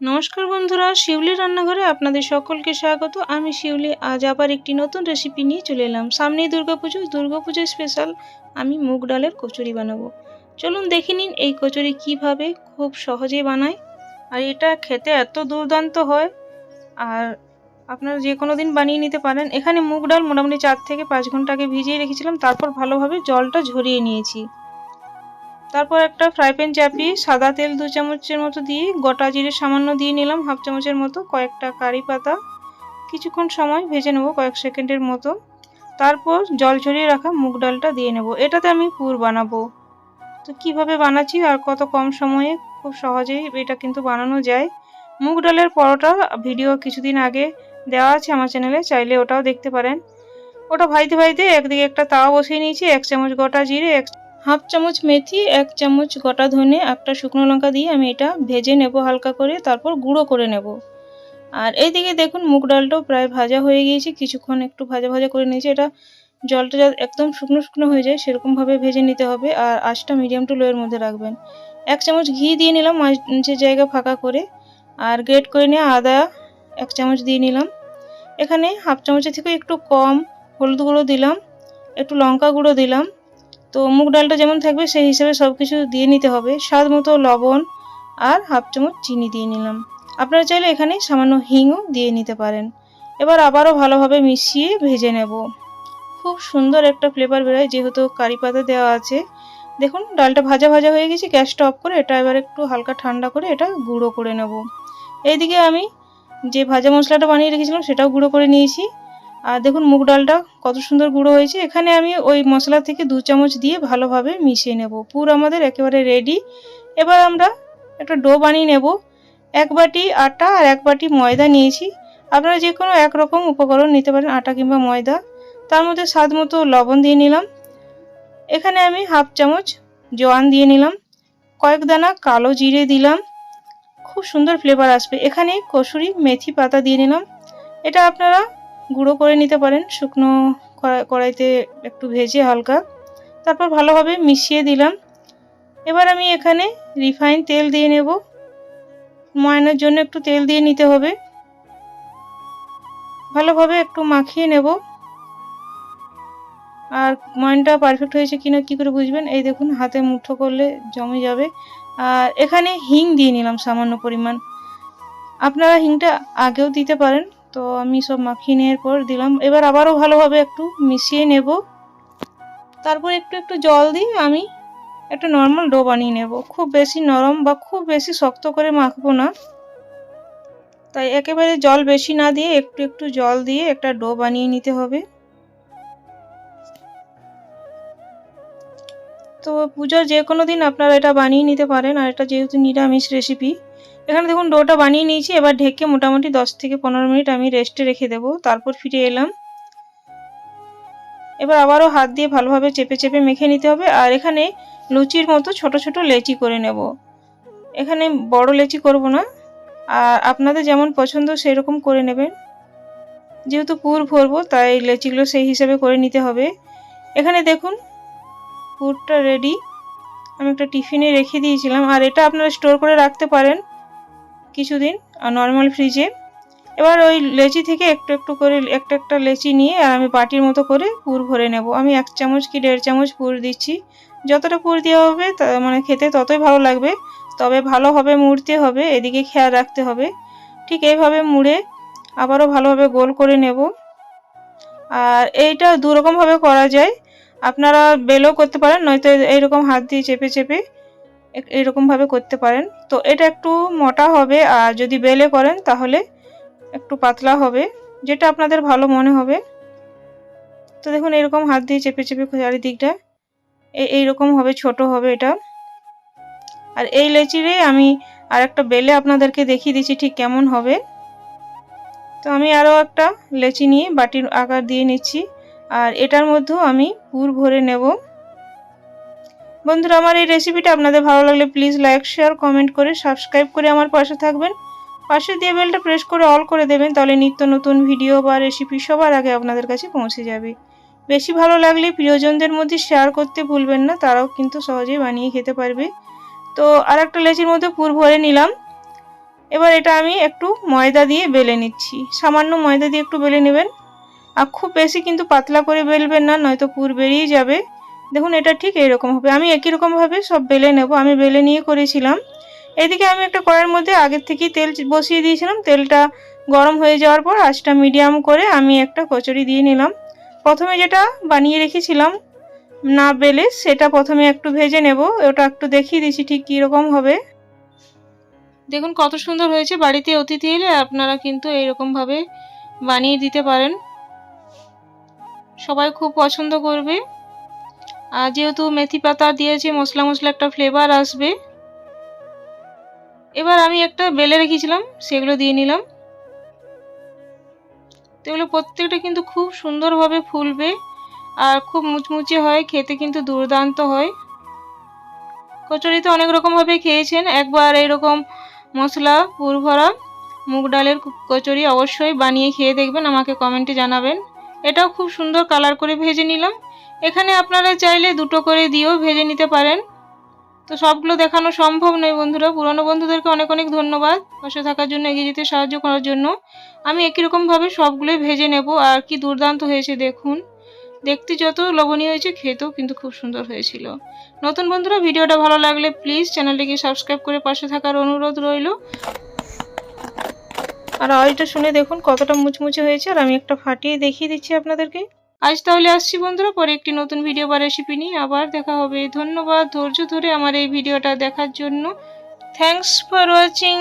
নমস্কার বন্ধুরা, শিউলি রান্নাঘরে আপনাদের সকলকে স্বাগত। আমি শিউলি, আজ আবার একটি নতুন রেসিপি নিয়ে চলে এলাম। সামনেই দুর্গাপুজো দুর্গাপুজো স্পেশাল আমি মুগ ডালের কচুরি বানাবো। চলুন দেখে নিন এই কচুরি কীভাবে খুব সহজে বানায়। আর এটা খেতে এত দুর্দান্ত হয়। আর আপনারা যে কোনো দিন বানিয়ে নিতে পারেন। এখানে মুগ ডাল মোটামুটি চার থেকে পাঁচ ঘণ্টা আগে ভিজিয়ে রেখেছিলাম। তারপর ভালোভাবে জলটা ঝরিয়ে নিয়েছি। তারপর একটা ফ্রাই প্যান চাপিয়ে সাদা তেল দু চামচের মতো দিয়ে গোটা জিরে সামান্য দিয়ে নিলাম হাফ চামচের মতো কয়েকটা কারি পাতা। কিছুক্ষণ সময় ভেজে নেব কয়েক সেকেন্ডের মতো। তারপর জল ঝরিয়ে রাখা মুগ ডালটা দিয়ে নেব। এটাতে আমি পুর বানাবো। তো কীভাবে বানাচ্ছি আর কত কম সময়ে খুব সহজেই এটা কিন্তু বানানো যায়। মুগ ডালের পরোটা ভিডিও কিছুদিন আগে দেওয়া আছে আমার চ্যানেলে চাইলে ওটাও দেখতে পারেন। ওটা ভাইতে ভাইতে একদিকে একটা তাওয়া বসিয়ে নিয়েছি, এক চামচ গোটা জিরে, এক হাফ চামচ মেথি, এক চামচ গোটা ধনে, একটা শুকনো লঙ্কা দিয়ে আমি এটা ভেজে নেব হালকা করে, তারপর গুঁড়ো করে নেব। আর এইদিকে দেখুন মুগ ডালটাও প্রায় ভাজা হয়ে গিয়েছে, কিছুক্ষণ একটু ভাজা ভাজা করে নিয়েছি, এটা জলটা যা একদম শুকনো শুকনো হয়ে যায়, সেরকমভাবে ভেজে নিতে হবে আর আঁচটা মিডিয়াম টু লোয়ের মধ্যে রাখবেন। এক চামচ ঘি দিয়ে নিলাম মাঝে জায়গা ফাঁকা করে, আর গ্রেট করে নিয়ে আদা এক চামচ দিয়ে নিলাম। এখানে হাফ চামচের থেকে একটু কম হলুদ গুঁড়ো দিলাম, একটু লঙ্কা গুঁড়ো দিলাম তো মুগ ডালটা যেমন থাকবে, সেই হিসেবে সব কিছু দিয়ে নিতে হবে। স্বাদ মতো লবণ আর হাফ চামচ চিনি দিয়ে নিলাম। আপনারা চাইলে এখানে সামান্য হিংও দিয়ে নিতে পারেন। এবার আবারও ভালোভাবে মিশিয়ে ভেজে নেব। খুব সুন্দর একটা ফ্লেভার বেরোয়, যেহেতু কারি পাতা দেওয়া আছে। দেখুন, ডালটা ভাজা ভাজা হয়ে গেছে গ্যাসটা অফ করে এটা এবার একটু হালকা ঠান্ডা করে এটা গুঁড়ো করে নেব। এইদিকে আমি যে ভাজা মশলাটা বানিয়ে রেখেছিলাম, সেটাও গুঁড়ো করে নিয়েছি। আর দেখুন, মুগ ডালটা কত সুন্দর গুঁড়ো হয়েছে। এখানে আমি ওই মশলা থেকে দু চামচ দিয়ে ভালোভাবে মিশিয়ে নেব। পুর আমাদের একেবারে রেডি এবার আমরা একটা ডো বানিয়ে নেব। এক বাটি আটা আর এক বাটি ময়দা নিয়েছি। আপনারা যে কোনো একরকম উপকরণ নিতে পারেন, আটা কিংবা ময়দা। তার মধ্যে স্বাদ মতো লবণ দিয়ে নিলাম। এখানে আমি হাফ চামচ জোয়ান দিয়ে নিলাম। কয়েক দানা কালো জিরে দিলাম। খুব সুন্দর ফ্লেভার আসবে। এখানে কসুরি, মেথি পাতা দিয়ে নিলাম। এটা আপনারা গুঁড়ো করে নিতে পারেন। শুকনো কড়াইতে একটু ভেজে হালকা। তারপর ভালোভাবে মিশিয়ে দিলাম। এবার আমি এখানে রিফাইন তেল দিয়ে নেব। ময়নার জন্য একটু তেল দিয়ে নিতে হবে। ভালোভাবে একটু মাখিয়ে নেব। আর ময়নটা পারফেক্ট হয়েছে কিনা কি করে বুঝবেন? এই দেখুন, হাতে মুঠো করলে জমে যাবে। আর এখানে হিং দিয়ে নিলাম সামান্য পরিমাণ। আপনারা হিংটা আগেও দিতে পারেন। তো আমি সব মাখিয়ে নেওয়ার পর দিলাম। এবার আবারও ভালোভাবে একটু মিশিয়ে নেব। তারপর একটু একটু জল দিয়ে আমি একটা নর্মাল ডো বানিয়ে নেব। খুব বেশি নরম বা খুব বেশি শক্ত করে মাখবো না। তাই একেবারে জল বেশি না দিয়ে একটু একটু জল দিয়ে একটা ডো বানিয়ে নিতে হবে। তো পুজোর যে কোনো দিন আপনারা এটা বানিয়ে নিতে পারেন। আর এটা যেহেতু নিরামিষ রেসিপি এখানে দেখুন ডোটা বানিয়ে নিয়েছি, এবার ঢেকে মোটামুটি দশ থেকে পনেরো মিনিট আমি রেস্টে রেখে দেবো, তারপর ফিরে এলাম। এবার আবারও হাত দিয়ে ভালোভাবে চেপে চেপে মেখে নিতে হবে, আর এখানে লুচির মতো ছোট ছোট লেচি করে নেব। এখানে বড় লেচি করব না, আর আপনাদের যেমন পছন্দ সেই রকম করে নেবেন। যেহেতু পুর ভরবো, তাই লেচিগুলো সেই হিসেবে করে নিতে হবে। এখানে দেখুন পুরটা রেডি আমি একটা টিফিনে রেখে দিয়েছিলাম, আর এটা আপনারা স্টোর করে রাখতে পারেন কিছুদিন নর্মাল ফ্রিজে এবার ওই লেচি থেকে একটু একটু করে, একটা একটা লেচি নিয়ে, আর আমি বাটির মতো করে পুর ভরে নেব। আমি এক চামচ কি দেড় চামচ পুর দিচ্ছি। যতটা পুর দেওয়া হবে মানে খেতে ততই ভালো লাগবে। তবে ভালোভাবে মুড়তে হবে, এদিকে খেয়াল রাখতে হবে। ঠিক এইভাবে মুড়ে আবারও ভালোভাবে গোল করে নেব। আর এইটা দুরকমভাবে করা যায়। আপনারা বেলও করতে পারেন, নয়তো এইরকম হাত দিয়ে চেপে চেপে এরকমভাবে করতে পারেন। তো এটা একটু মোটা হবে, আর যদি বেলে করেন তাহলে একটু পাতলা হবে, যেটা আপনাদের ভালো মনে হবে। তো দেখুন, এরকম হাত দিয়ে চেপে চেপে চারিদিকটা এইরকম হবে, ছোট হবে এটা। আর এই লেচিরে আমি আর একটা বেলে আপনাদেরকে দেখিয়ে দিচ্ছি ঠিক কেমন হবে। তো আমি আরও একটা লেচি নিয়ে বাটির আকার দিয়ে নিচ্ছি। আর এটার মধ্যেও আমি পুর ভরে নেব। বন্ধুরা, আমার এই রেসিপিটা আপনাদের ভালো লাগলে প্লিজ লাইক শেয়ার কমেন্ট করে সাবস্ক্রাইব করে আমার পাশে থাকবেন। পাশে দিয়ে বেলটা প্রেস করে অল করে দেবেন, তাহলে নিত্য নতুন ভিডিও বা রেসিপি সবার আগে আপনাদের কাছে পৌঁছে যাবে। বেশি ভালো লাগলে প্রিয়জনদের মধ্যে শেয়ার করতে ভুলবেন না, তারাও কিন্তু সহজেই বানিয়ে খেতে পারবে। তো আর একটা লেচির মধ্যে পুর ভরে নিলাম। এবার এটা আমি একটু ময়দা দিয়ে বেলে নিচ্ছি। সামান্য ময়দা দিয়ে একটু বেলে নেবেন। আর খুব বেশি কিন্তু পাতলা করে বেলবেন না, নয়তো পুর বেরিয়ে যাবে। দেখুন, এটা ঠিক এইরকম হবে। আমি একই রকমভাবে সব বেলে নেব। আমি বেলে নিয়ে করেছিলাম। এদিকে আমি একটা কড়াইয়ের মধ্যে আগের থেকেই তেল বসিয়ে দিয়েছিলাম। তেলটা গরম হয়ে যাওয়ার পর আঁচটা মিডিয়াম করে আমি একটা কচুরি দিয়ে নিলাম। প্রথমে যেটা বানিয়ে রেখেছিলাম না বেলে, সেটা প্রথমে একটু ভেজে নেব। ওটা একটু দেখিয়ে দিচ্ছি ঠিক কীরকম হবে। দেখুন, কত সুন্দর হয়েছে। বাড়িতে অতিথি এলে আপনারা কিন্তু এইরকমভাবে বানিয়ে দিতে পারেন। সবাই খুব পছন্দ করবে। আর যেহেতু মেথি পাতা দিয়েছে, মশলা মশলা একটা ফ্লেভার আসবে। এবার আমি একটা বেলে রেখেছিলাম, সেগুলো দিয়ে নিলাম। তো এগুলো প্রত্যেকটা কিন্তু খুব সুন্দরভাবে ফুলবে আর খুব মুচমুচে হয়, খেতে কিন্তু দুর্দান্ত হয়। কচুরি তো অনেক রকমভাবে খেয়েছেন, একবার এরকম মশলা পুর ভরা মুগ ডালের কচুরি অবশ্যই বানিয়ে খেয়ে দেখবেন, আমাকে কমেন্টে জানাবেন। এটাও খুব সুন্দর কালার করে ভেজে নিলাম। এখানে আপনারা চাইলে দুটো করে দিয়েও ভেজে নিতে পারেন। তো সবগুলো দেখানো সম্ভব নয় বন্ধুরা, পুরনো বন্ধুদেরকে অনেক অনেক ধন্যবাদ পাশে থাকার জন্য, এগিয়ে যেতে সাহায্য করার জন্য। আমি একই রকমভাবে সবগুলোই ভেজে নেব, আর কি দুর্দান্ত হয়েছে দেখুন। দেখতে যত লবণীয় হয়েছে, খেতেও কিন্তু খুব সুন্দর হয়েছিল। নতুন বন্ধুরা, ভিডিওটা ভালো লাগলে প্লিজ চ্যানেলটিকে সাবস্ক্রাইব করে পাশে থাকার অনুরোধ রইল। আর আওয়াজটা শুনে দেখুন কতটা মুচমুচে হয়েছে, আর আমি একটা ফাটিয়ে দেখিয়ে দিচ্ছি আপনাদেরকে। আজ তাহলে আসছি বন্ধুরা, পরে একটি নতুন ভিডিও বা রেসিপি নিয়ে আবার দেখা হবে। ধন্যবাদ ধৈর্য ধরে আমার এই ভিডিওটা দেখার জন্য। Thanks for watching